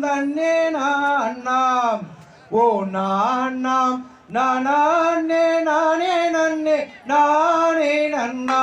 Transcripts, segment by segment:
தன்னே நாம். ஓ நான் நாம். நானே நானே நன்னே நானே நன்னா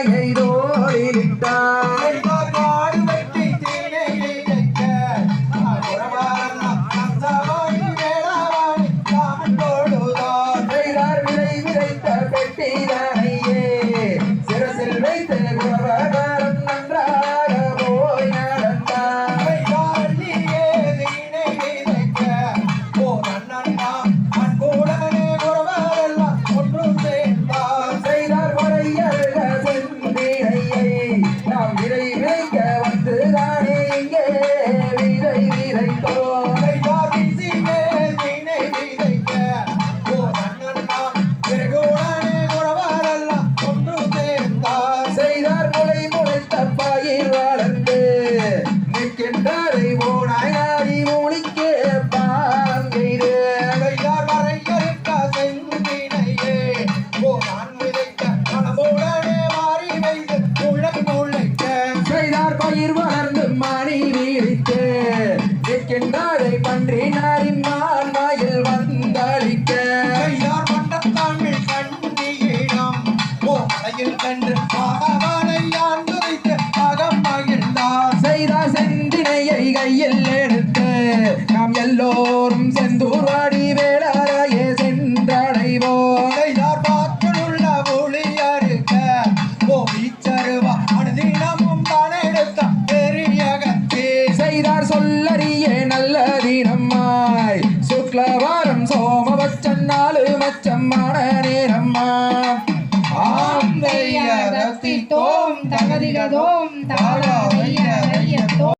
yeah. இருக்கின்றாரை பன்றினாரின் மான்வாயில் வந்தளிக்க. யார் கொண்ட தமிழ் கண்டியிடம் ஓசையில் கண்டு பகவானை யான் துரைத்து அகம் மகிழ்ந்தார். செய்தா செந்தினையை கையில் எடுத்து நாம் எல்லோரும் செந்தூர்வாடி வேளாராயே சென்றடைவோம். யார் பாற்றலுள்ள ஒளியறுக்க ஓ வீச்சருவா அடு அம்மாய். சுக்லவாரம் சோமபட்சம் நாலு மச்சம் மன நேரம்மா. ஆம் தைய தகதிகதோம் தாராவைய